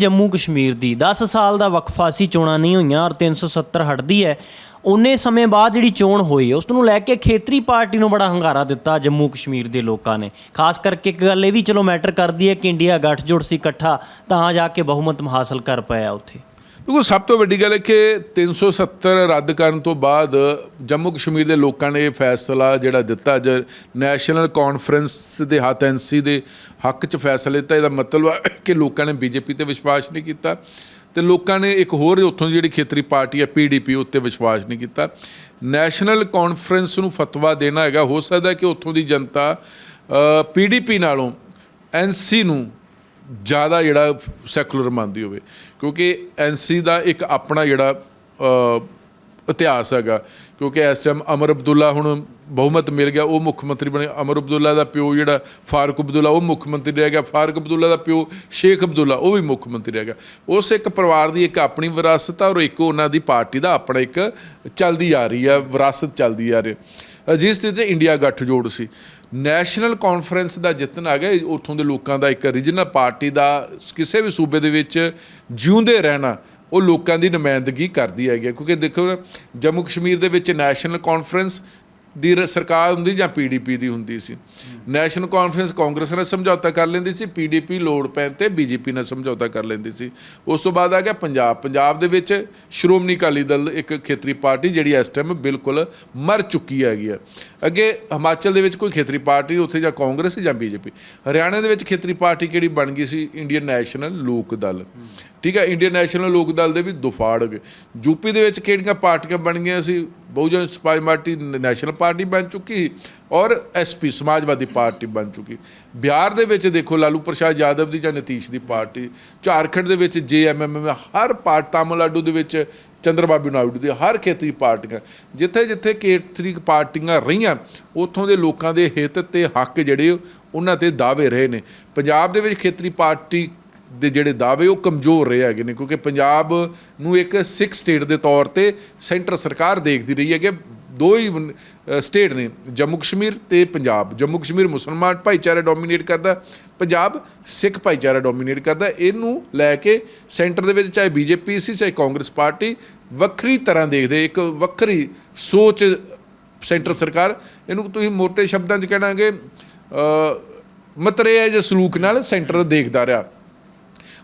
ਜੰਮੂ ਕਸ਼ਮੀਰ ਦੀ। 10 ਸਾਲ ਦਾ ਵਕਫਾ ਸੀ, ਚੋਣਾਂ ਨਹੀਂ ਹੋਈਆਂ ਔਰ 370 ਹਟਦੀ ਹੈ। ਉਨੇ ਸਮੇਂ ਬਾਅਦ ਜਿਹੜੀ ਚੋਣ ਹੋਈ, ਉਸ ਨੂੰ ਲੈ ਕੇ ਖੇਤਰੀ ਪਾਰਟੀ ਨੂੰ ਬੜਾ ਹੰਗਾਰਾ ਦਿੱਤਾ ਜੰਮੂ ਕਸ਼ਮੀਰ ਦੇ ਲੋਕਾਂ ਨੇ। ਖਾਸ ਕਰਕੇ ਇੱਕ ਗੱਲ ਇਹ ਵੀ, ਚਲੋ ਮੈਟਰ ਕਰਦੀ ਹੈ ਕਿ ਇੰਡੀਆ ਗੱਠਜੋੜ ਸੀ ਇਕੱਠਾ, ਤਾਂ ਜਾ ਕੇ ਬਹੁਮਤ ਹਾਸਲ ਕਰ ਪਾਇਆ ਉੱਥੇ। ਦੇਖੋ ਸਭ ਤੋਂ ਵੱਡੀ ਗੱਲ ਹੈ ਕਿ 370 ਰੱਦ ਕਰਨ ਤੋਂ ਬਾਅਦ ਜੰਮੂ ਕਸ਼ਮੀਰ ਦੇ ਲੋਕਾਂ ਨੇ ਇਹ ਫੈਸਲਾ ਜਿਹੜਾ ਦਿੱਤਾ ਜ ਨੈਸ਼ਨਲ ਕਾਨਫਰੰਸ ਦੇ ਹੱਥ ਐਨਸੀ ਦੇ ਹੱਕ 'ਚ ਫੈਸਲਾ ਲਿੱਤਾ। ਇਹਦਾ ਮਤਲਬ ਹੈ ਕਿ ਲੋਕਾਂ ਨੇ ਬੀਜੇਪੀ ਤੇ ਵਿਸ਼ਵਾਸ ਨਹੀਂ ਕੀਤਾ ਤੇ ਲੋਕਾਂ ਨੇ ਇੱਕ ਹੋਰ ਉੱਥੋਂ ਦੀ ਜਿਹੜੀ ਖੇਤਰੀ ਪਾਰਟੀ ਹੈ ਪੀਡੀਪੀ ਉੱਤੇ ਵਿਸ਼ਵਾਸ ਨਹੀਂ ਕੀਤਾ। ਨੈਸ਼ਨਲ ਕਾਨਫਰੰਸ ਨੂੰ ਫਤਵਾ ਦੇਣਾ ਹੈਗਾ, ਹੋ ਸਕਦਾ ਕਿ ਉੱਥੋਂ ਦੀ ਜਨਤਾ ਪੀਡੀਪੀ ਨਾਲੋਂ ਐਨਸੀ ਨੂੰ ਜ਼ਿਆਦਾ ਜਿਹੜਾ ਸੈਕੂਲਰ ਮੰਨਦੀ ਹੋਵੇ, ਕਿਉਂਕਿ ਐਨਸੀ ਦਾ ਇੱਕ ਆਪਣਾ ਜਿਹੜਾ ਇਤਿਹਾਸ ਹੈਗਾ। ਕਿਉਂਕਿ ਇਸ ਟਾਈਮ ਅਮਰ ਅਬਦੁੱਲਾ ਹੁਣ ਬਹੁਮਤ ਮਿਲ ਗਿਆ, ਉਹ ਮੁੱਖ ਮੰਤਰੀ ਬਣੇ। ਅਮਰ ਅਬਦੁੱਲਾ ਦਾ ਪਿਓ ਜਿਹੜਾ ਫਾਰੂਕ ਅਬਦੁੱਲਾ, ਉਹ ਮੁੱਖ ਮੰਤਰੀ ਰਹਿ ਗਿਆ। ਫਾਰੂਕ ਅਬਦੁੱਲਾ ਦਾ ਪਿਓ ਸ਼ੇਖ ਅਬਦੁੱਲਾ, ਉਹ ਵੀ ਮੁੱਖ ਮੰਤਰੀ ਰਹਿ ਗਿਆ। ਉਸ ਇੱਕ ਪਰਿਵਾਰ ਦੀ ਇੱਕ ਆਪਣੀ ਵਿਰਾਸਤ ਆ ਔਰ ਇੱਕ ਉਹਨਾਂ ਦੀ ਪਾਰਟੀ ਦਾ ਆਪਣਾ ਇੱਕ ਚੱਲਦੀ ਆ ਰਹੀ ਹੈ ਵਿਰਾਸਤ ਚੱਲਦੀ ਆ ਰਹੀ। ਹੈ ਜਿਸ ਸਥਿਤੀ ਤੇ ਇੰਡੀਆ ਗੱਠਜੋੜ ਸੀ। ਨੈਸ਼ਨਲ ਕਾਨਫਰੰਸ ਦਾ ਜਿੱਤਣ ਆ ਗਿਆ ਉੱਥੋਂ ਦੇ ਲੋਕਾਂ ਦਾ ਇੱਕ ਰੀਜਨਲ ਪਾਰਟੀ ਦਾ ਕਿਸੇ ਵੀ ਸੂਬੇ ਦੇ ਵਿੱਚ ਜਿਉਂਦੇ ਰਹਿਣਾ ਉਹ ਲੋਕਾਂ ਦੀ ਨੁਮਾਇੰਦਗੀ ਕਰਦੀ ਹੈਗੀ ਹੈ। ਕਿਉਂਕਿ ਦੇਖੋ ਨਾ, ਜੰਮੂ ਕਸ਼ਮੀਰ ਦੇ ਵਿੱਚ ਨੈਸ਼ਨਲ ਕਾਨਫਰੰਸ ਦੀ ਰ- ਸਰਕਾਰ ਹੁੰਦੀ ਜਾਂ ਪੀਡੀਪੀ ਦੀ ਹੁੰਦੀ ਸੀ। ਨੈਸ਼ਨਲ ਕਾਨਫਰੰਸ ਕਾਂਗਰਸ ਨਾਲ ਸਮਝੌਤਾ ਕਰ ਲੈਂਦੀ ਸੀ ਪੀਡੀਪੀ ਲੋੜ ਪੈਣ ਤੇ ਬੀਜੇਪੀ ਨਾਲ ਸਮਝੌਤਾ ਕਰ ਲੈਂਦੀ ਸੀ। ਉਸ ਤੋਂ ਬਾਅਦ ਆ ਗਿਆ ਪੰਜਾਬ। ਪੰਜਾਬ ਦੇ ਵਿੱਚ ਸ਼੍ਰੋਮਣੀ ਅਕਾਲੀ ਦਲ ਇੱਕ ਖੇਤਰੀ ਪਾਰਟੀ ਜਿਹੜੀ ਇਸ ਟਾਈਮ ਬਿਲਕੁਲ ਮਰ ਚੁੱਕੀ ਹੈਗੀ ਆ। ਅੱਗੇ ਹਿਮਾਚਲ ਦੇ ਵਿੱਚ ਕੋਈ ਖੇਤਰੀ ਪਾਰਟੀ ਨਹੀਂ, ਉੱਥੇ ਜਾਂ ਕਾਂਗਰਸ ਜਾਂ ਬੀਜੇਪੀ ਹਰਿਆਣਾ ਦੇ ਵਿੱਚ ਖੇਤਰੀ ਪਾਰਟੀ ਕਿਹੜੀ ਬਣ ਗਈ ਸੀ? ਇੰਡੀਅਨ ਨੈਸ਼ਨਲ ਲੋਕ ਦਲ। ਠੀਕ ਹੈ ਇੰਡੀਅਨ ਨੈਸ਼ਨਲ ਲੋਕ ਦਲ ਦੇ ਵੀ ਦੁਫਾੜ ਹੋ ਗਏ। ਯੂਪੀ ਦੇ ਵਿੱਚ ਕਿਹੜੀਆਂ ਪਾਰਟੀਆਂ ਬਣ ਗਈਆਂ ਸੀ? ਬਹੁਜਨ ਸਮਾਜ ਪਾਰਟੀ, ਨੈਸ਼ਨਲ ਪਾਰਟੀ ਬਣ ਚੁੱਕੀ ਔਰ ਐਸਪੀ ਸਮਾਜਵਾਦੀ ਪਾਰਟੀ ਬਣ ਚੁੱਕੀ। ਬਿਹਾਰ ਦੇ ਵਿੱਚ ਦੇਖੋ, ਲਾਲੂ ਪ੍ਰਸ਼ਾਦ ਯਾਦਵ ਦੀ ਜਾਂ ਨਤੀਸ਼ ਦੀ ਪਾਰਟੀ, ਝਾਰਖੰਡ ਦੇ ਵਿੱਚ ਜੇਐਮਐਮ ਹਰ ਪਾਰਟ ਤਾਮਿਲਨਾਡੂ ਦੇ ਵਿੱਚ ਚੰਦਰਬਾਬੂ ਨਾਇਡੂ ਦੇ, ਹਰ ਖੇਤਰੀ ਪਾਰਟੀਆਂ। ਜਿੱਥੇ ਜਿੱਥੇ ਖੇਤਰੀ ਪਾਰਟੀਆਂ ਰਹੀਆਂ, ਉੱਥੋਂ ਦੇ ਲੋਕਾਂ ਦੇ ਹਿੱਤ ਤੇ ਹੱਕ ਜਿਹੜੇ, ਉਹਨਾਂ ਤੇ ਦਾਅਵੇ ਰਹੇ ਨੇ। ਪੰਜਾਬ ਦੇ ਵਿੱਚ ਖੇਤਰੀ ਪਾਰਟੀ ਦੇ ਜਿਹੜੇ ਦਾਅਵੇ, ਉਹ ਕਮਜ਼ੋਰ ਰਹੇ ਹੈਗੇ ਨੇ, ਕਿਉਂਕਿ ਪੰਜਾਬ ਨੂੰ ਇੱਕ ਸਿੱਖ ਸਟੇਟ ਦੇ ਤੌਰ ਤੇ ਸੈਂਟਰ ਸਰਕਾਰ ਦੇਖਦੀ ਰਹੀ ਹੈ। ਕਿ ਦੋ ਹੀ ਸਟੇਟ ਨੇ, ਜੰਮੂ ਕਸ਼ਮੀਰ ਤੇ ਪੰਜਾਬ। ਜੰਮੂ ਕਸ਼ਮੀਰ ਮੁਸਲਮਾਨ ਭਾਈਚਾਰਾ ਡੋਮੀਨੇਟ ਕਰਦਾ, ਪੰਜਾਬ ਸਿੱਖ ਭਾਈਚਾਰਾ ਡੋਮੀਨੇਟ ਕਰਦਾ। ਇਹਨੂੰ ਲੈ ਕੇ ਸੈਂਟਰ ਦੇ ਵਿੱਚ ਚਾਹੇ ਬੀਜੇਪੀ ਸੀ, ਚਾਹੇ ਕਾਂਗਰਸ ਪਾਰਟੀ, ਵੱਖਰੀ ਤਰ੍ਹਾਂ ਦੇਖਦੇ ਇੱਕ ਵੱਖਰੀ ਸੋਚ ਸੈਂਟਰ ਸਰਕਾਰ। ਇਹਨੂੰ ਤੁਸੀਂ ਮੋٹے ਸ਼ਬਦਾਂ 'ਚ ਕਹਿਣਾਗੇ ਮਤਰੇਆ ਜੇ ਸਲੂਕ ਨਾਲ ਸੈਂਟਰ ਦੇਖਦਾ ਰਿਹਾ।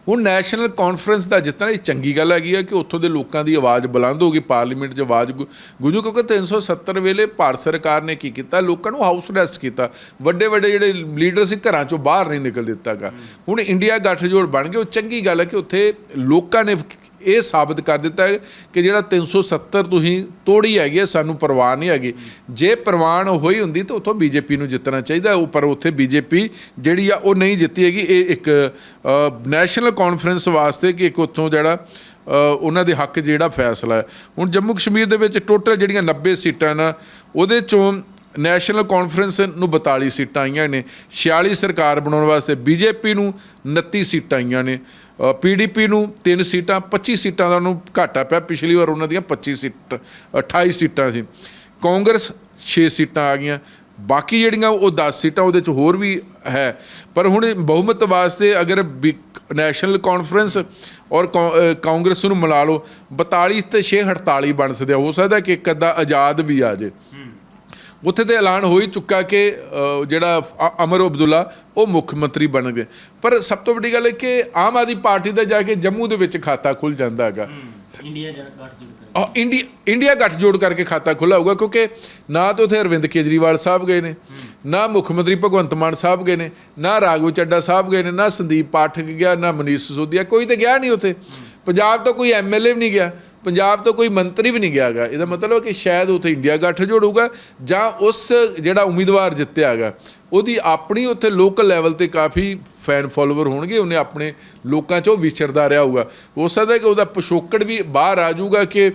ਹੁਣ ਨੈਸ਼ਨਲ ਕਾਨਫਰੰਸ ਦਾ ਜਿੱਤਣਾ ਇਹ ਚੰਗੀ ਗੱਲ ਹੈਗੀ ਹੈ ਕਿ ਉੱਥੋਂ ਦੇ ਲੋਕਾਂ ਦੀ ਆਵਾਜ਼ ਬੁਲੰਦ ਹੋ ਗਈ, ਪਾਰਲੀਮੈਂਟ 'ਚ ਆਵਾਜ਼ ਗੁ- ਗੂੰਜੂ ਕਿਉਂਕਿ 370 ਵੇਲੇ ਭਾਰਤ ਸਰਕਾਰ ਨੇ ਕੀ ਕੀਤਾ? ਲੋਕਾਂ ਨੂੰ ਹਾਊਸ ਅਰੈਸਟ ਕੀਤਾ। ਵੱਡੇ ਵੱਡੇ ਜਿਹੜੇ ਲੀਡਰ ਸੀ ਘਰਾਂ 'ਚੋਂ ਬਾਹਰ ਨਹੀਂ ਨਿਕਲ ਦਿੱਤਾਗਾ ਹੁਣ ਇੰਡੀਆ ਗੱਠਜੋੜ ਬਣ ਗਏ। ਉਹ ਚੰਗੀ ਗੱਲ ਹੈ ਕਿ ਉੱਥੇ ਲੋਕਾਂ ਨੇ ਇਹ ਸਾਬਤ ਕਰ ਦਿੱਤਾ ਹੈ ਕਿ ਜਿਹੜਾ 370 ਤੁਸੀਂ ਤੋੜੀ ਹੈਗੀ ਹੈ ਸਾਨੂੰ ਪ੍ਰਵਾਹ ਨਹੀਂ ਹੈਗੀ। ਜੇ ਪ੍ਰਵਾਨ ਹੋਈ ਹੁੰਦੀ ਤਾਂ ਉੱਥੋਂ ਬੀਜੇਪੀ ਨੂੰ ਜਿੱਤਣਾ ਚਾਹੀਦਾ ਉਹ ਪਰ ਉੱਥੇ ਬੀਜੇਪੀ ਜਿਹੜੀ ਆ ਉਹ ਨਹੀਂ ਜਿੱਤੀ ਹੈਗੀ। ਇਹ ਇੱਕ ਨੈਸ਼ਨਲ ਕਾਨਫਰੰਸ ਵਾਸਤੇ ਕਿ ਇੱਕ ਉੱਥੋਂ ਜਿਹੜਾ ਅ, ਉਹਨਾਂ ਦੇ ਹੱਕ ਜਿਹੜਾ ਫੈਸਲਾ ਹੈ। ਹੁਣ ਜੰਮੂ ਕਸ਼ਮੀਰ ਦੇ ਵਿੱਚ ਟੋਟਲ ਜਿਹੜੀਆਂ 90 ਸੀਟਾਂ ਨਾ ਉਹਦੇ ਚੋਂ ਨੈਸ਼ਨਲ ਕਾਨਫਰੰਸ ਨੂੰ 42 ਸੀਟਾਂ ਆਈਆਂ ਨੇ। 46 ਸਰਕਾਰ ਬਣਾਉਣ ਵਾਸਤੇ ਬੀਜੇਪੀ ਨੂੰ 29 ਸੀਟਾਂ ਆਈਆਂ ਨੇ। ਪੀਡੀਪੀ ਨੂੰ 3 ਸੀਟਾਂ 25 ਸੀਟਾਂ ਦਾ ਉਹਨੂੰ ਘਾਟਾ ਪਿਆ। ਪਿਛਲੀ ਵਾਰ ਉਹਨਾਂ ਦੀਆਂ 25 ਸੀਟ 28 ਸੀਟਾਂ ਸੀ। ਕਾਂਗਰਸ 6 ਸੀਟਾਂ ਆ ਗਈਆਂ। ਬਾਕੀ ਜਿਹੜੀਆਂ ਉਹ 10 ਸੀਟਾਂ ਉਹਦੇ ਚ ਹੋਰ ਵੀ ਹੈ। ਪਰ ਹੁਣ ਬਹੁਮਤ ਵਾਸਤੇ ਅਗਰ ਵੀ ਨੈਸ਼ਨਲ ਕਾਨਫਰੰਸ ਔਰ ਕੌ- ਕਾਂਗਰਸ ਨੂੰ ਮਿਲਾ ਲਓ 42 ਤੇ 6 48 ਬਣ ਸਕਦੇ ਆ। ਹੋ ਸਕਦਾ ਕਿ ਇੱਕ ਅੱਧਾ ਆਜ਼ਾਦ ਵੀ ਆ ਜੇ। ਉੱਥੇ ਤੇ ਐਲਾਨ ਹੋ ਹੀ ਚੁੱਕਾ ਕਿ ਜਿਹੜਾ ਅਮਰ ਅਬਦੁੱਲਾ ਉਹ ਮੁੱਖ ਮੰਤਰੀ ਬਣ ਗਏ। ਪਰ ਸਭ ਤੋਂ ਵੱਡੀ ਗੱਲ ਹੈ ਕਿ ਆਮ ਆਦਮੀ ਪਾਰਟੀ ਦਾ ਜਾ ਕੇ ਜੰਮੂ ਦੇ ਵਿੱਚ ਖਾਤਾ ਖੁੱਲ ਜਾਂਦਾ ਹੈਗਾ। ਇੰਡੀਆ ਗੱਠਜੋੜ ਇੰਡੀਆ ਇੰਡੀਆ ਗੱਠਜੋੜ ਕਰਕੇ ਖਾਤਾ ਖੁੱਲਾ ਹੋਊਗਾ ਕਿਉਂਕਿ ਨਾ ਤਾਂ ਉਥੇ ਅਰਵਿੰਦ ਕੇਜਰੀਵਾਲ ਸਾਹਿਬ ਗਏ ਨੇ ਨਾ ਮੁੱਖ ਮੰਤਰੀ ਭਗਵੰਤ ਮਾਨ ਸਾਹਿਬ ਗਏ ਨੇ ਨਾ ਰਾਘਵ ਚੱਡਾ ਸਾਹਿਬ ਗਏ ਨੇ ਨਾ ਸੰਦੀਪ ਪਾਠਕ ਗਿਆ ਨਾ ਮਨੀਸ਼ ਸਿਸੋਦੀਆ ਕੋਈ ਤੇ ਗਿਆ ਨਹੀਂ ਉਥੇ। ਪੰਜਾਬ ਤੋਂ ਕੋਈ ਐਮਐਲਏ ਵੀ ਨਹੀਂ ਗਿਆ। ਪੰਜਾਬ ਤੋਂ ਕੋਈ ਮੰਤਰੀ ਵੀ ਨਹੀਂ ਗਿਆਗਾ ਇਹਦਾ ਮਤਲਬ ਹੈ ਕਿ ਸ਼ਾਇਦ ਉੱਥੇ ਇੰਡੀਆ ਗੱਠਜੋੜ ਹੋਊਗਾ ਜਾਂ ਉਸ ਜਿਹੜਾ ਉਮੀਦਵਾਰ ਜਿੱਤਿਆ ਹੈਗਾ, ਉਹਦੀ ਆਪਣੀ ਉੱਥੇ ਲੋਕਲ ਲੈਵਲ ਤੇ ਕਾਫੀ ਫੈਨ ਫਾਲੋਅਰ ਹੋਣਗੇ, ਉਹਨੇ ਆਪਣੇ ਲੋਕਾਂ 'ਚੋਂ ਵਿਚਰਦਾ ਰਿਹਾ ਹੋਊਗਾ। ਹੋ ਸਕਦਾ ਕਿ ਉਹਦਾ ਪਿਛੋਕੜ ਵੀ ਬਾਹਰ ਆ ਜਾਊਗਾ ਕਿ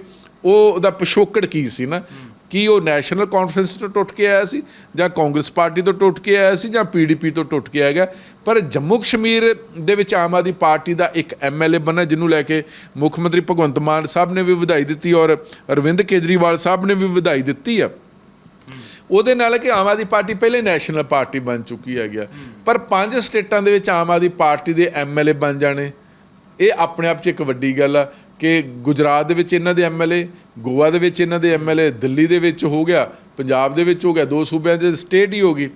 ਉਹ, ਉਹਦਾ ਪਿਛੋਕੜ ਕੀ ਸੀ ਨਾ। ਕੀ ਉਹ ਨੈਸ਼ਨਲ ਕਾਨਫਰੰਸ ਤੋਂ ਟੁੱਟ ਕੇ ਆਇਆ ਸੀ ਜਾਂ ਕਾਂਗਰਸ ਪਾਰਟੀ ਤੋਂ ਟੁੱਟ ਕੇ ਆਇਆ ਸੀ ਜਾਂ ਪੀਡੀਪੀ ਤੋਂ ਟੁੱਟ ਕੇ ਆਇਆ ਗਿਆ? ਪਰ ਜੰਮੂ ਕਸ਼ਮੀਰ ਦੇ ਵਿੱਚ ਆਮ ਆਦਮੀ ਪਾਰਟੀ ਦਾ ਇੱਕ ਐਮਐਲਏ ਬਣਾ ਜਿਹਨੂੰ ਲੈ ਕੇ ਮੁੱਖ ਮੰਤਰੀ ਭਗਵੰਤ ਮਾਨ ਸਾਹਿਬ ਨੇ ਵੀ ਵਧਾਈ ਦਿੱਤੀ ਔਰ ਅਰਵਿੰਦ ਕੇਜਰੀਵਾਲ ਸਾਹਿਬ ਨੇ ਵੀ ਵਧਾਈ ਦਿੱਤੀ ਆ। ਉਹਦੇ ਨਾਲ ਕਿ ਆਮ ਆਦਮੀ ਪਾਰਟੀ ਪਹਿਲੇ ਨੈਸ਼ਨਲ ਪਾਰਟੀ ਬਣ ਚੁੱਕੀ ਹੈਗੀ ਆ। ਪਰ ਪੰਜ ਸਟੇਟਾਂ ਦੇ ਵਿੱਚ ਆਮ ਆਦਮੀ ਪਾਰਟੀ ਦੇ ਐਮਐਲਏ ਬਣ ਜਾਣੇ, ਇਹ ਆਪਣੇ ਆਪ 'ਚ ਇੱਕ ਵੱਡੀ ਗੱਲ ਆ। ਕਿ ਗੁਜਰਾਤ ਦੇ ਵਿੱਚ ਇਹਨਾਂ ਦੇ ਐਮਐਲਏ ਗੋਆ ਦੇ ਵਿੱਚ ਇਹਨਾਂ ਦੇ ਐਮਐਲਏ ਦਿੱਲੀ ਦੇ ਵਿੱਚ ਹੋ ਗਿਆ, ਪੰਜਾਬ ਦੇ ਵਿੱਚ ਹੋ ਗਿਆ, ਦੋ ਸੂਬਿਆਂ ਦੇ ਸਟੇਟ ਹੀ ਹੋ ਗਈ।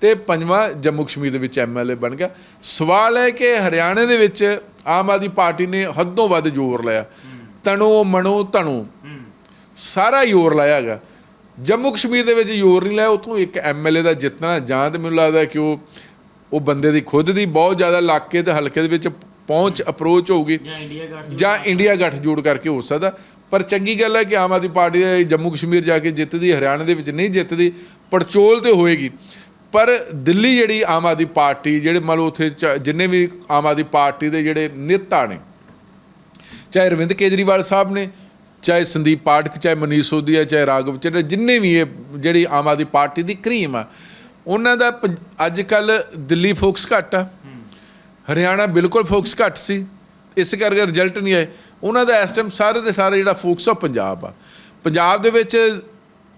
ਤੇ ਪੰਜਵਾਂ ਜੰਮੂ ਕਸ਼ਮੀਰ ਦੇ ਵਿੱਚ ਐਮਐਲਏ ਬਣ ਗਿਆ। ਸਵਾਲ ਹੈ ਕਿ ਹਰਿਆਣੇ ਦੇ ਵਿੱਚ ਆਮ ਆਦਮੀ ਪਾਰਟੀ ਨੇ ਹੱਦੋਂ ਵੱਧ ਜ਼ੋਰ ਲਾਇਆ। ਤਣੋ, ਮਣੋ ਤਣੋ ਸਾਰਾ ਜ਼ੋਰ ਲਾਇਆ ਹੈਗਾ। ਜੰਮੂ ਕਸ਼ਮੀਰ ਦੇ ਵਿੱਚ ਜ਼ੋਰ ਨਹੀਂ ਲਾਇਆ, ਉਥੋਂ ਇੱਕ ਐਮਐਲਏ ਦਾ ਜਿੱਤਣਾ। ਜਾਂ ਤੇ ਮੈਨੂੰ ਲੱਗਦਾ ਕਿ ਉਹ ਉਹ ਬੰਦੇ ਦੀ ਖੁਦ ਦੀ ਬਹੁਤ ਜ਼ਿਆਦਾ ਇਲਾਕੇ ਤੇ ਹਲਕੇ ਦੇ ਵਿੱਚ ਪਹੁੰਚ ਅਪਰੋਚ ਹੋਊਗੀ ਜਾਂ ਇੰਡੀਆ ਗਠ ਜਾਂ ਇੰਡੀਆ ਗੱਠਜੋੜ ਕਰਕੇ ਹੋ ਸਕਦਾ। ਪਰ ਚੰਗੀ ਗੱਲ ਹੈ ਕਿ ਆਮ ਆਦਮੀ ਪਾਰਟੀ ਜੰਮੂ ਕਸ਼ਮੀਰ ਜਾ ਕੇ ਜਿੱਤਦੀ ਹਰਿਆਣਾ ਦੇ ਵਿੱਚ ਨਹੀਂ ਜਿੱਤਦੀ ਪੜਚੋਲ ਤੇ ਹੋਏਗੀ। ਪਰ ਦਿੱਲੀ ਜਿਹੜੀ ਆਮ ਆਦਮੀ ਪਾਰਟੀ ਜਿਹੜੇ ਮੰਨ ਲਓ ਉੱਥੇ ਜਿੰਨੇ ਵੀ ਆਮ ਆਦਮੀ ਪਾਰਟੀ ਦੇ ਜਿਹੜੇ ਨੇਤਾ ਨੇ ਚਾਹੇ ਅਰਵਿੰਦ ਕੇਜਰੀਵਾਲ ਸਾਹਿਬ ਨੇ ਚਾਹੇ ਸੰਦੀਪ ਪਾਠਕ ਚਾਹੇ ਮਨੀਸ਼ ਸੋਧੀਆ ਚਾਹੇ ਰਾਘਵ ਚੰਦਰ ਜਿੰਨੇ ਵੀ ਇਹ ਜਿਹੜੀ ਆਮ ਆਦਮੀ ਪਾਰਟੀ ਦੀ ਕਰੀਮ ਆ ਉਹਨਾਂ ਦਾ ਅੱਜ ਕੱਲ ਦਿੱਲੀ ਫੋਕਸ ਘੱਟ ਆ। ਹਰਿਆਣਾ ਬਿਲਕੁਲ ਫੋਕਸ ਘੱਟ ਸੀ। ਇਸ ਕਰਕੇ ਰਿਜ਼ਲਟ ਨਹੀਂ ਆਏ। ਉਹਨਾਂ ਦਾ ਇਸ ਟਾਈਮ ਸਾਰੇ ਦੇ ਸਾਰੇ ਜਿਹੜਾ ਫੋਕਸ ਆ ਉਹ ਪੰਜਾਬ ਆ। ਪੰਜਾਬ ਦੇ ਵਿੱਚ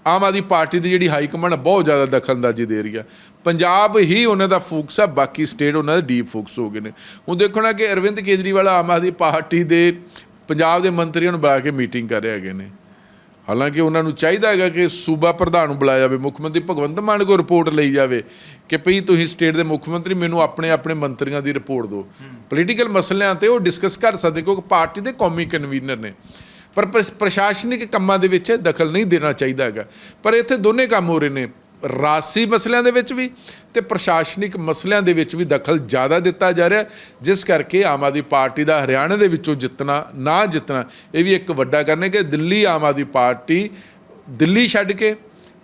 ਆਮ ਆਦਮੀ ਪਾਰਟੀ ਦੀ ਜਿਹੜੀ ਹਾਈ ਕਮਾਂਡ ਆ, ਬਹੁਤ ਜ਼ਿਆਦਾ ਦਖਲਅੰਦਾਜ਼ੀ ਦੇ ਰਹੀ ਆ। ਪੰਜਾਬ ਹੀ ਉਹਨਾਂ ਦਾ ਫੋਕਸ ਆ ਬਾਕੀ ਸਟੇਟ ਉਹਨਾਂ ਦੇ ਡੀਪ ਫੋਕਸ ਹੋ ਗਏ ਨੇ। ਹੁਣ ਦੇਖੋ ਨਾ ਕਿ ਅਰਵਿੰਦ ਕੇਜਰੀਵਾਲ ਆਮ ਆਦਮੀ ਪਾਰਟੀ ਦੇ ਪੰਜਾਬ ਦੇ ਮੰਤਰੀਆਂ ਨੂੰ ਬੁਲਾ ਕੇ ਮੀਟਿੰਗ ਕਰ ਰਹੇ ਹੈਗੇ ਨੇ। ਹਾਲਾਂਕਿ ਉਹਨਾਂ ਨੂੰ ਚਾਹੀਦਾ ਹੈਗਾ ਕਿ ਸੂਬਾ ਪ੍ਰਧਾਨ ਨੂੰ ਬੁਲਾਇਆ ਜਾਵੇ, ਮੁੱਖ ਮੰਤਰੀ ਭਗਵੰਤ ਮਾਨ ਕੋਲ ਰਿਪੋਰਟ ਲਈ ਜਾਵੇ ਕਿ ਭਈ ਤੁਸੀਂ ਸਟੇਟ ਦੇ ਮੁੱਖ ਮੰਤਰੀ ਮੈਨੂੰ ਆਪਣੇ ਆਪਣੇ ਮੰਤਰੀਆਂ ਦੀ ਰਿਪੋਰਟ ਦਿਓ। ਪੋਲੀਟੀਕਲ ਮਸਲਿਆਂ ਤੇ ਉਹ ਡਿਸਕਸ ਕਰ ਸਕਦੇ ਕਿਉਂਕਿ ਪਾਰਟੀ ਦੇ ਕੌਮੀ ਕਨਵੀਨਰ ਨੇ। ਪਰ ਪ੍ਰਸ਼ਾਸਨਿਕ ਕੰਮਾਂ ਦੇ ਵਿੱਚ ਦਖਲ ਨਹੀਂ ਦੇਣਾ ਚਾਹੀਦਾ ਹੈਗਾ। ਪਰ ਇੱਥੇ ਦੋਨੇ ਕੰਮ ਹੋ ਰਹੇ ਨੇ। ਰਾਸੀ ਮਸਲਿਆਂ ਦੇ ਵਿੱਚ ਵੀ ਤੇ ਪ੍ਰਸ਼ਾਸਨਿਕ ਮਸਲਿਆਂ ਦੇ ਵਿੱਚ ਵੀ ਦਖਲ ਜ਼ਿਆਦਾ ਦਿੱਤਾ ਜਾ ਰਿਹਾ ਜਿਸ ਕਰਕੇ ਆਮ ਆਦਮੀ ਪਾਰਟੀ ਦਾ ਹਰਿਆਣਾ ਦੇ ਵਿੱਚੋਂ ਜਿੱਤਣਾ, ਨਾ ਜਿੱਤਣਾ, ਇਹ ਵੀ ਇੱਕ ਵੱਡਾ ਕਾਰਨ ਹੈ ਕਿ ਦਿੱਲੀ ਆਮ ਆਦਮੀ ਪਾਰਟੀ ਦਿੱਲੀ ਛੱਡ ਕੇ,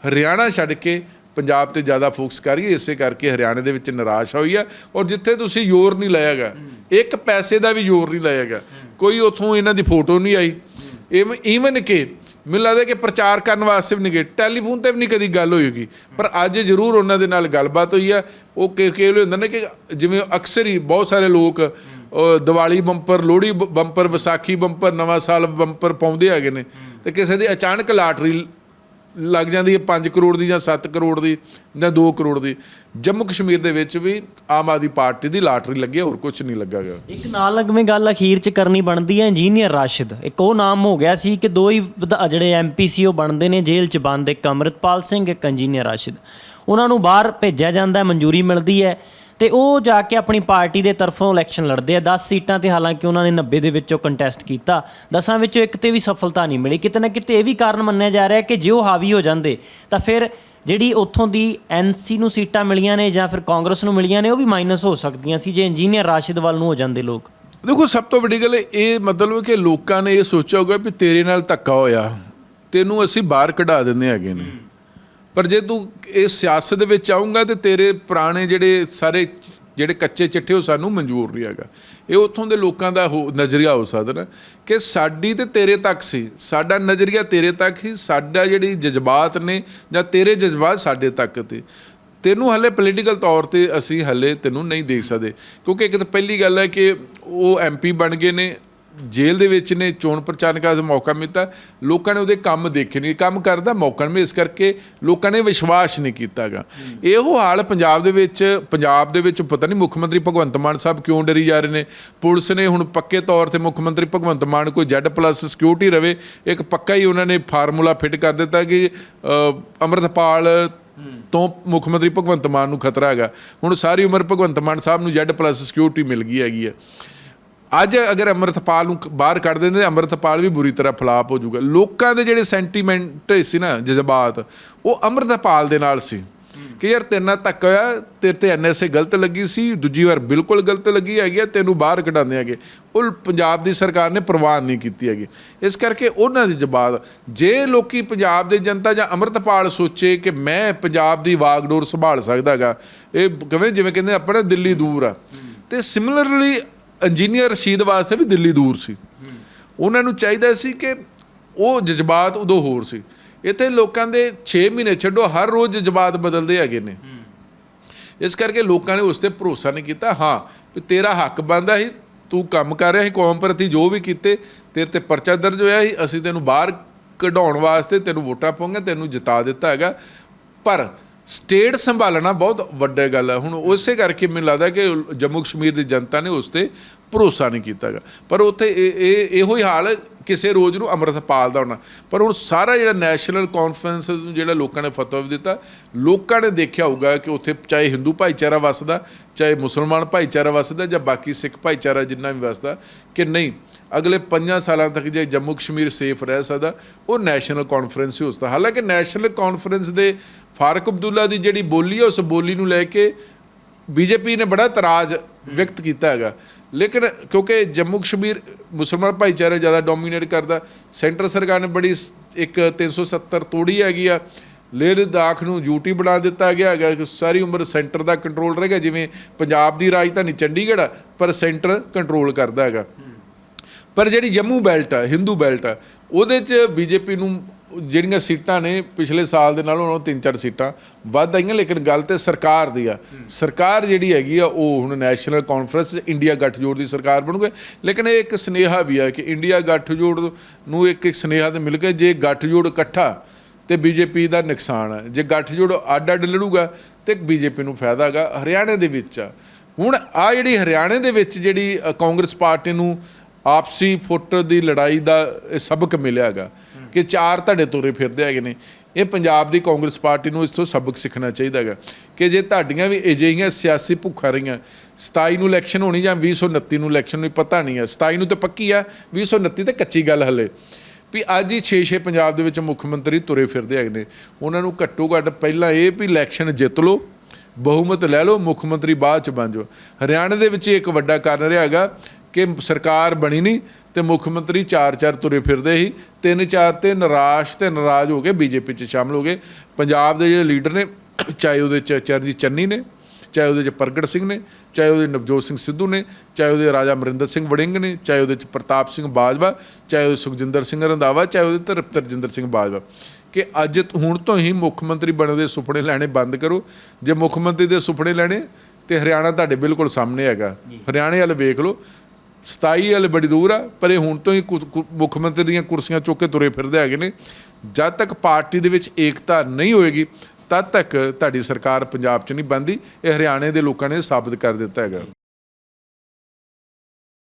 ਹਰਿਆਣਾ ਛੱਡ ਕੇ ਪੰਜਾਬ ਤੇ ਜ਼ਿਆਦਾ ਫੋਕਸ ਕਰ ਰਹੀ ਹੈ, ਇਸੇ ਕਰਕੇ ਹਰਿਆਣੇ ਦੇ ਵਿੱਚ ਨਿਰਾਸ਼ ਹੋਈ ਹੈ ਔਰ ਜਿੱਥੇ ਤੁਸੀਂ ਜ਼ੋਰ ਨਹੀਂ ਲਾਇਆਗਾ ਇੱਕ ਪੈਸੇ ਦਾ ਵੀ ਜ਼ੋਰ ਨਹੀਂ ਲਾਇਆਗਾ ਕੋਈ ਉਥੋਂ ਇਹਨਾਂ ਦੀ ਫੋਟੋ ਨਹੀਂ ਆਈ ਈਵਨ ਕਿ ਮੈਨੂੰ ਲੱਗਦਾ ਕਿ ਪ੍ਰਚਾਰ ਕਰਨ ਵਾਸਤੇ ਵੀ ਨਹੀਂ ਗਏ। ਟੈਲੀਫੋਨ ਤੇ ਵੀ ਨਹੀਂ ਕਦੀ ਗੱਲ ਹੋਈਗੀ ਪਰ ਅੱਜ ਜ਼ਰੂਰ ਉਹਨਾਂ ਦੇ ਨਾਲ ਗੱਲਬਾਤ ਹੋਈ ਹੈ ਉਹ ਕਿ ਕਿ ਹੁੰਦਾ ਨੇ ਕਿ ਜਿਵੇਂ ਅਕਸਰ ਹੀ ਬਹੁਤ ਸਾਰੇ ਲੋਕ ਅਹ, Diwali bumper Lohri bumper Vaisakhi bumper ਨਵਾਂ ਸਾਲ ਬੰਪਰ ਪਾਉਂਦੇ ਹੈਗੇ ਨੇ। ਤੇ ਕਿਸੇ ਦੀ ਅਚਾਨਕ ਲਾਟਰੀ ਲੱਗ ਜਾਂਦੀ ਹੈ 5 ਕਰੋੜ ਦੀ ਜਾਂ 7 ਕਰੋੜ ਦੀ ਜਾਂ 2 ਕਰੋੜ ਦੀ। ਜੰਮੂ ਕਸ਼ਮੀਰ ਦੇ ਵਿੱਚ ਵੀ ਆਮ ਆਦਮੀ ਪਾਰਟੀ ਦੀ ਲਾਟਰੀ ਲੱਗੀ ਹੋਰ ਕੁਝ ਨਹੀਂ ਲੱਗਾ ਗਾ ਇੱਕ ਨਾਲ ਲੱਗਵੇਂ ਗੱਲ ਅਖੀਰ ਚ ਕਰਨੀ ਬਣਦੀ ਹੈ, ਇੰਜੀਨੀਅਰ ਰਾਸ਼ਿਦ। ਇੱਕ ਉਹ ਨਾਮ ਹੋ ਗਿਆ ਸੀ ਕਿ ਦੋ ਹੀ ਵਿਧਾ- ਜਿਹੜੇ ਐਮਪੀ ਸੀ, ਉਹ ਬਣਦੇ ਨੇ ਜੇਲ੍ਹ ਚ ਬੰਦ। ਇੱਕ ਅੰਮ੍ਰਿਤਪਾਲ ਸਿੰਘ, ਇੱਕ ਇੰਜੀਨੀਅਰ ਰਾਸ਼ਿਦ। ਉਹਨਾਂ ਨੂੰ ਬਾਹਰ ਭੇਜਿਆ ਜਾਂਦਾ ਹੈ, ਮਨਜ਼ੂਰੀ ਮਿਲਦੀ ਹੈ। ਤੇ ਉਹ ਜਾ ਕੇ ਆਪਣੀ ਪਾਰਟੀ ਦੇ ਤਰਫੋਂ ਇਲੈਕਸ਼ਨ ਲੜਦੇ ਆ। 10 ਸੀਟਾਂ ਤੇ ਹਾਲਾਂਕਿ ਉਹਨਾਂ ਨੇ 90 ਦੇ ਵਿੱਚੋਂ ਕੰਟੈਸਟ ਕੀਤਾ। 10 ਵਿੱਚੋਂ ਇੱਕ ਤੇ ਵੀ ਸਫਲਤਾ ਨਹੀਂ ਮਿਲੀ। ਕਿਤੇ ਨਾ ਕਿਤੇ ਇਹ ਵੀ ਕਾਰਨ ਮੰਨਿਆ ਜਾ ਰਿਹਾ ਕਿ ਜੇ ਉਹ ਹਾਵੀ ਹੋ ਜਾਂਦੇ, ਤਾਂ ਫਿਰ ਜਿਹੜੀ ਉੱਥੋਂ ਦੀ ਐਨਸੀ ਨੂੰ ਸੀਟਾਂ ਮਿਲੀਆਂ ਨੇ ਜਾਂ ਫਿਰ ਕਾਂਗਰਸ ਨੂੰ ਮਿਲੀਆਂ ਨੇ, ਉਹ ਵੀ ਮਾਈਨਸ ਹੋ ਸਕਦੀਆਂ ਸੀ, ਜੇ ਇੰਜੀਨੀਅਰ ਰਾਸ਼ਿਦ ਵੱਲ ਨੂੰ ਹੋ ਜਾਂਦੇ ਲੋਕ। ਦੇਖੋ, ਸਭ ਤੋਂ ਵੱਡੀ ਗੱਲ ਇਹ ਮਤਲਬ ਕਿ ਲੋਕਾਂ ਨੇ ਇਹ ਸੋਚਿਆ ਹੋਗਾ ਵੀ ਤੇਰੇ ਨਾਲ ਧੱਕਾ ਹੋਇਆ। ਤੈਨੂੰ ਅਸੀਂ ਬਾਹਰ ਕਢਾ ਦਿੰਦੇ ਹੈਗੇ ਨੇ। ਪਰ ਜੇ ਤੂੰ ਇਹ ਸਿਆਸਤ ਦੇ ਵਿੱਚ ਆਉਂਗਾ ਤੇ ਤੇਰੇ ਪੁਰਾਣੇ ਜਿਹੜੇ ਸਾਰੇ ਜਿਹੜੇ ਕੱਚੇ ਚਿੱਠੇ ਉਹ ਸਾਨੂੰ ਮਨਜ਼ੂਰ ਨਹੀਂ ਹੈਗਾ। ਇਹ ਉੱਥੋਂ ਦੇ ਲੋਕਾਂ ਦਾ ਹੋ- ਨਜ਼ਰੀਆ ਹੋ ਸਕਦਾ ਨਾ ਕਿ ਸਾਡੀ ਤੇ ਤੇਰੇ ਤੱਕ ਸੀ, ਸਾਡਾ ਨਜ਼ਰੀਆ ਤੇਰੇ ਤੱਕ ਸੀ, ਸਾਡਾ ਜਿਹੜੀ ਜਜ਼ਬਾਤ ਨੇ ਜਾਂ ਤੇਰੇ ਜਜ਼ਬਾਤ ਸਾਡੇ ਤੱਕ ਤੇ। ਤੈਨੂੰ ਹਲੇ ਪੋਲੀਟੀਕਲ ਤੌਰ ਤੇ ਅਸੀਂ ਹਲੇ ਤੈਨੂੰ ਨਹੀਂ ਦੇਖ ਸਕਦੇ, ਕਿਉਂਕਿ ਇੱਕ ਤਾਂ ਪਹਿਲੀ ਗੱਲ ਹੈ ਕਿ ਉਹ ਐਮਪੀ ਬਣ ਗਏ ਨੇ ਜੇਲ੍ਹ ਦੇ ਵਿੱਚ ਨੇ ਚੋਣ ਪ੍ਰਚਾਰ ਕਰਨ ਦਾ ਮੌਕਾ ਮਿਲਤਾ। ਲੋਕਾਂ ਨੇ ਉਹਦੇ ਕੰਮ ਦੇਖੇ ਨਹੀਂ ਕੰਮ ਕਰਦਾ ਮੌਕਾ ਨਹੀਂ ਇਸ ਕਰਕੇ ਲੋਕਾਂ ਨੇ ਵਿਸ਼ਵਾਸ ਨਹੀਂ ਕੀਤਾਗਾ ਇਹੋ ਹਾਲ ਪੰਜਾਬ ਦੇ ਵਿੱਚ ਪੰਜਾਬ ਦੇ ਵਿੱਚ ਪਤਾ ਨਹੀਂ ਮੁੱਖ ਮੰਤਰੀ ਭਗਵੰਤ ਮਾਨ ਸਾਹਿਬ ਕਿਉਂ ਡਰੀ ਜਾ ਰਹੇ ਨੇ? ਪੁਲਿਸ ਨੇ ਹੁਣ ਪੱਕੇ ਤੌਰ ਤੇ ਮੁੱਖ ਮੰਤਰੀ ਭਗਵੰਤ ਮਾਨ ਕੋਈ ਜ਼ੈਡ ਪਲੱਸ ਸਿਕਿਉਰਿਟੀ ਰਵੇ ਇੱਕ ਪੱਕਾ ਹੀ ਉਹਨਾਂ ਨੇ ਫਾਰਮੂਲਾ ਫਿੱਟ ਕਰ ਦਿੱਤਾ ਕਿ ਅੰਮ੍ਰਿਤਪਾਲ ਤੋਂ ਮੁੱਖ ਮੰਤਰੀ ਭਗਵੰਤ ਮਾਨ ਨੂੰ ਖਤਰਾ ਹੈਗਾ। ਹੁਣ ਸਾਰੀ ਉਮਰ ਭਗਵੰਤ ਮਾਨ ਸਾਹਿਬ ਨੂੰ ਜ਼ੈਡ ਪਲੱਸ ਸਿਕਿਉਰਿਟੀ ਮਿਲ ਗਈ ਹੈਗੀ ਹੈ। ਅੱਜ ਅਗਰ ਅੰਮ੍ਰਿਤਪਾਲ ਨੂੰ ਬਾਹਰ ਕੱਢ ਦਿੰਦੇ, ਤਾਂ ਅੰਮ੍ਰਿਤਪਾਲ ਵੀ ਬੁਰੀ ਤਰ੍ਹਾਂ ਫਲਾਪ ਹੋ ਜਾਊਗਾ। ਲੋਕਾਂ ਦੇ ਜਿਹੜੇ ਸੈਂਟੀਮੈਂਟ ਸੀ ਨਾ, ਜਜ਼ਬਾਤ, ਉਹ ਅੰਮ੍ਰਿਤਪਾਲ ਦੇ ਨਾਲ ਸੀ ਕਿ ਯਾਰ ਤੇਰੇ ਨਾਲ ਧੱਕਾ ਹੋਇਆ, ਤੇਰੇ ਤੇ ਐਨਐਸਏ ਗਲਤ ਲੱਗੀ ਸੀ, ਦੂਜੀ ਵਾਰ ਬਿਲਕੁਲ ਗਲਤ ਲੱਗੀ ਹੈਗੀ ਆ, ਤੈਨੂੰ ਬਾਹਰ ਕਢਾਉਂਦੇ ਹੈਗੇ। ਉਹ ਪੰਜਾਬ ਦੀ ਸਰਕਾਰ ਨੇ ਪ੍ਰਵਾਨ ਨਹੀਂ ਕੀਤੀ ਹੈਗੀ। ਇਸ ਕਰਕੇ ਉਹਨਾਂ ਦੀ ਜਵਾਬ ਜੇ ਲੋਕੀ ਪੰਜਾਬ ਦੇ ਜਨਤਾ ਜਾਂ ਅੰਮ੍ਰਿਤਪਾਲ ਸੋਚੇ ਕਿ ਮੈਂ ਪੰਜਾਬ ਦੀ ਵਾਗਡੋਰ ਸੰਭਾਲ ਸਕਦਾਗਾ ਇਹ ਕਿਵੇਂ, ਜਿਵੇਂ ਕਹਿੰਦੇ ਆਪਣਾ ਦਿੱਲੀ ਦੂਰ ਆ। ਤੇ ਸਿਮਿਲਰਲੀ ਇੰਜੀਨੀਅਰ ਰਸ਼ੀਦ ਵਾਸਤੇ ਵੀ ਦਿੱਲੀ ਦੂਰ ਸੀ। ਉਹਨਾਂ ਨੂੰ ਚਾਹੀਦਾ ਸੀ ਕਿ ਉਹ ਜਜ਼ਬਾਤ ਉਦੋਂ ਹੋਰ ਸੀ। ਇੱਥੇ ਲੋਕਾਂ ਦੇ 6 ਮਹੀਨੇ ਛੱਡੋ, ਹਰ ਰੋਜ਼ ਜਜ਼ਬਾਤ ਬਦਲਦੇ ਹੈਗੇ ਨੇ। ਇਸ ਕਰਕੇ ਲੋਕਾਂ ਨੇ ਉਸ ਤੇ ਭਰੋਸਾ ਨਹੀਂ ਕੀਤਾ। ਹਾਂ, ਵੀ ਤੇਰਾ ਹੱਕ ਬਣਦਾ ਸੀ, ਤੂੰ ਕੰਮ ਕਰ ਰਿਹਾ ਸੀ, ਕੌਮ ਪ੍ਰਤੀ ਜੋ ਵੀ ਕੀਤੇ, ਤੇਰੇ ਤੇ ਪਰਚਾ ਦਰਜ ਹੋਇਆ ਸੀ, ਅਸੀਂ ਤੈਨੂੰ ਬਾਹਰ ਕਢਾਉਣ ਵਾਸਤੇ ਤੈਨੂੰ ਵੋਟਾਂ ਪਾਉਂਗੇ, ਤੈਨੂੰ ਜਿਤਾ ਦਿੱਤਾ ਹੈਗਾ। ਪਰ ਸਟੇਟ ਸੰਭਾਲਣਾ ਬਹੁਤ ਵੱਡਾ ਗੱਲ ਹੈ ਹੁਣ ਉਸੇ ਕਰਕੇ ਮੈਨੂੰ ਲੱਗਦਾ ਕਿ ਜੰਮੂ ਕਸ਼ਮੀਰ ਦੀ ਜਨਤਾ ਨੇ ਉਸ ਤੇ ਭਰੋਸਾ ਨਹੀਂ ਕੀਤਾਗਾ ਪਰ ਉੱਥੇ ਇਹ ਇਹੋ ਹੀ ਹਾਲ ਕਿਸੇ ਰੋਜ਼ ਨੂੰ ਅੰਮ੍ਰਿਤਪਾਲ ਦਾ ਹੋਣਾ। ਪਰ ਹੁਣ ਸਾਰਾ ਜਿਹੜਾ ਨੈਸ਼ਨਲ ਕਾਨਫਰੰਸ ਨੂੰ ਜਿਹੜਾ ਲੋਕਾਂ ਨੇ ਫਤਵਾ ਵੀ ਦਿੱਤਾ, ਲੋਕਾਂ ਨੇ ਦੇਖਿਆ ਹੋਊਗਾ ਕਿ ਉੱਥੇ ਚਾਹੇ ਹਿੰਦੂ ਭਾਈਚਾਰਾ ਵਸਦਾ, ਚਾਹੇ ਮੁਸਲਮਾਨ ਭਾਈਚਾਰਾ ਵਸਦਾ ਜਾਂ ਬਾਕੀ ਸਿੱਖ ਭਾਈਚਾਰਾ ਜਿੰਨਾ ਵੀ ਵਸਦਾ, ਕਿ ਨਹੀਂ, ਅਗਲੇ 5 ਸਾਲਾਂ ਤੱਕ ਜੇ ਜੰਮੂ ਕਸ਼ਮੀਰ ਸੇਫ ਰਹਿ ਸਕਦਾ, ਉਹ ਨੈਸ਼ਨਲ ਕਾਨਫਰੰਸ ਹੀ ਹੋ ਸਕਦਾ। ਹਾਲਾਂਕਿ ਨੈਸ਼ਨਲ ਕਾਨਫਰੰਸ ਦੇ ਫਾਰਕ ਅਬਦੁੱਲਾ ਦੀ ਜਿਹੜੀ ਬੋਲੀ ਹੈ ਉਸ ਬੋਲੀ ਨੂੰ ਲੈ ਕੇ ਬੀਜੇਪੀ ਨੇ ਬੜਾ ਇਤਰਾਜ਼ ਵਿਅਕਤ ਕੀਤਾ ਹੈਗਾ। ਲੇਕਿਨ ਕਿਉਂਕਿ ਜੰਮੂ ਕਸ਼ਮੀਰ ਮੁਸਲਮਾਨ ਭਾਈਚਾਰੇ ਜ਼ਿਆਦਾ ਡੋਮੀਨੇਟ ਕਰਦਾ, ਸੈਂਟਰ ਸਰਕਾਰ ਨੇ ਬੜੀ ਸ- ਇੱਕ 370 ਤੋੜੀ ਹੈਗੀ ਆ। ਲੇਹ ਲਦਾਖ ਨੂੰ ਯੂਟੀ ਬਣਾ ਦਿੱਤਾ ਗਿਆ ਹੈਗਾ, ਕਿ ਸਾਰੀ ਉਮਰ ਸੈਂਟਰ ਦਾ ਕੰਟਰੋਲ ਰਹੇਗਾ ਜਿਵੇਂ ਪੰਜਾਬ ਦੀ ਰਾਜਧਾਨੀ ਚੰਡੀਗੜ੍ਹ ਆ, ਪਰ ਸੈਂਟਰ ਕੰਟਰੋਲ ਕਰਦਾ ਹੈਗਾ। ਪਰ ਜਿਹੜੀ ਜੰਮੂ ਬੈਲਟ ਆ, ਹਿੰਦੂ ਬੈਲਟ ਆ, ਉਹਦੇ 'ਚ ਬੀਜੇਪੀ ਨੂੰ ਜਿਹੜੀਆਂ ਸੀਟਾਂ ਨੇ ਪਿਛਲੇ ਸਾਲ ਦੇ ਨਾਲ ਉਹਨਾਂ ਨੂੰ ਤਿੰਨ ਚਾਰ ਸੀਟਾਂ ਵੱਧ ਆਈਆਂ, ਲੇਕਿਨ ਗੱਲ ਤੇ ਸਰਕਾਰ ਦੀ ਆ। ਸਰਕਾਰ ਜਿਹੜੀ ਹੈਗੀ ਆ, ਉਹ ਹੁਣ ਨੈਸ਼ਨਲ ਕਾਨਫਰੰਸ ਇੰਡੀਆ ਗੱਠਜੋੜ ਦੀ ਸਰਕਾਰ ਬਣੂਗੇ। ਲੇਕਿਨ ਇਹ ਇੱਕ ਸਨੇਹਾ ਵੀ ਆ ਕਿ ਇੰਡੀਆ ਗੱਠਜੋੜ ਨੂੰ ਇੱਕ ਇੱਕ ਸਨੇਹਾ ਤੇ ਮਿਲ ਕੇ ਜੇ ਗੱਠਜੋੜ ਇਕੱਠਾ ਤੇ ਬੀਜੇਪੀ ਦਾ ਨੁਕਸਾਨ ਹੈ ਜੇ ਗੱਠਜੋੜ ਅੱਡ ਅੱਡ ਲੜੂਗਾ ਤੇ ਬੀਜੇਪੀ ਨੂੰ ਫਾਇਦਾ ਹੈਗਾ ਹਰਿਆਣੇ ਦੇ ਵਿੱਚ ਆ। ਹੁਣ ਆ ਜਿਹੜੀ ਹਰਿਆਣੇ ਦੇ ਵਿੱਚ ਜਿਹੜੀ ਕਾਂਗਰਸ ਪਾਰਟੀ ਨੂੰ ਆਪਸੀ ਫੁੱਟ ਦੀ ਲੜਾਈ ਦਾ ਇਹ ਸਬਕ ਮਿਲਿਆ ਹੈਗਾ। ਕਿ ਚਾਰ ਧੜੇ ਤੁਰੇ ਫਿਰਦੇ ਹੈਗੇ ਨੇ। ਇਹ ਪੰਜਾਬ ਦੀ ਕਾਂਗਰਸ ਪਾਰਟੀ ਨੂੰ ਇਸ ਤੋਂ ਸਬਕ ਸਿੱਖਣਾ ਚਾਹੀਦਾ ਹੈਗਾ। ਕਿ ਜੇ ਤੁਹਾਡੀਆਂ ਵੀ ਅਜਿਹੀਆਂ ਸਿਆਸੀ ਭੁੱਖਾਂ ਰਹੀਆਂ 27 ਨੂੰ ਇਲੈਕਸ਼ਨ ਹੋਣੀ ਜਾਂ 2029 ਨੂੰ ਇਲੈਕਸ਼ਨ ਨੂੰ ਪਤਾ ਨਹੀਂ ਹੈ। 27 ਨੂੰ ਤਾਂ ਪੱਕੀ ਆ 2029 ਤੇ ਕੱਚੀ ਗੱਲ ਹਲੇ। ਵੀ ਅੱਜ ਹੀ 6-6 ਪੰਜਾਬ ਦੇ ਵਿੱਚ ਮੁੱਖ ਮੰਤਰੀ ਤੁਰੇ ਫਿਰਦੇ ਹੈਗੇ ਨੇ। ਉਹਨਾਂ ਨੂੰ ਘੱਟੋ ਘੱਟ ਪਹਿਲਾਂ ਇਹ ਵੀ ਇਲੈਕਸ਼ਨ ਜਿੱਤ ਲਓ, ਬਹੁਮਤ ਲੈ ਲਓ, ਮੁੱਖ ਮੰਤਰੀ ਬਾਅਦ ਚ ਬਣ ਜਾਓ। ਹਰਿਆਣਾ ਦੇ ਵਿੱਚ ਇਹ ਇੱਕ ਵੱਡਾ ਕਾਰਨ ਰਿਹਾ ਹੈਗਾ ਕਿ ਸਰਕਾਰ ਬਣੀ ਨਹੀਂ ਤੇ ਮੁੱਖ ਮੰਤਰੀ ਚਾਰ ਚਾਰ ਤੁਰੇ ਫਿਰਦੇ ਸੀ। ਤਿੰਨ ਚਾਰ ਤੇ ਨਿਰਾਸ਼ ਤੇ ਨਾਰਾਜ਼ ਹੋ ਕੇ ਬੀਜੇਪੀ ਚ ਸ਼ਾਮਲ ਹੋ ਗਏ। ਪੰਜਾਬ ਦੇ ਜਿਹੜੇ ਲੀਡਰ ਨੇ ਚਾਹੇ ਉਹਦੇ ਚ ਚਰਨਜੀਤ ਚੰਨੀ ਨੇ ਚਾਹੇ ਉਹਦੇ ਚ ਪ੍ਰਗਟ ਸਿੰਘ ਨੇ ਚਾਹੇ ਉਹਦੇ ਨਵਜੋਤ ਸਿੰਘ ਸਿੱਧੂ ਨੇ ਚਾਹੇ ਉਹਦੇ ਰਾਜਾ ਅਮਰਿੰਦਰ ਸਿੰਘ ਵੜਿੰਗ ਨੇ ਚਾਹੇ ਉਹਦੇ ਚ ਪ੍ਰਤਾਪ ਸਿੰਘ ਬਾਜਵਾ ਚਾਹੇ ਉਹਦੇ ਸੁਖਜਿੰਦਰ ਸਿੰਘ ਰੰਧਾਵਾ ਚਾਹੇ ਉਹਦੇ ਤਰ ਰਜਿੰਦਰ ਸਿੰਘ ਬਾਜਵਾ। ਕਿ ਅੱਜ ਹੁਣ ਤੋਂ ਹੀ ਮੁੱਖ ਮੰਤਰੀ ਬਣਨ ਦੇ ਸੁਪਨੇ ਲੈਣੇ ਬੰਦ ਕਰੋ। ਜੇ ਮੁੱਖ ਮੰਤਰੀ ਦੇ ਸੁਪਨੇ ਲੈਣੇ ਤੇ ਹਰਿਆਣਾ ਤੁਹਾਡੇ ਬਿਲਕੁਲ ਸਾਹਮਣੇ ਹੈਗਾ। ਹਰਿਆਣੇ ਵਾਲ ਵੇਖ ਲਓ। 27 ਵਾਲੇ ਬੜੀ ਦੂਰ ਆ, ਪਰ ਇਹ ਹੁਣ ਤੋਂ ਹੀ ਕੁ- ਮੁੱਖ ਮੰਤਰੀ ਦੀਆਂ ਕੁਰਸੀਆਂ ਚੁੱਕ ਕੇ ਤੁਰੇ ਫਿਰਦੇ ਹੈਗੇ ਨੇ। ਜਦ ਤੱਕ ਪਾਰਟੀ ਦੇ ਵਿੱਚ ਏਕਤਾ ਨਹੀਂ ਹੋਏਗੀ, ਤਦ ਤੱਕ ਤੁਹਾਡੀ ਸਰਕਾਰ ਪੰਜਾਬ 'ਚ ਨਹੀਂ ਬਣਦੀ। ਇਹ ਹਰਿਆਣੇ ਦੇ ਲੋਕਾਂ ਨੇ ਸਾਬਤ ਕਰ ਦਿੱਤਾ ਹੈਗਾ।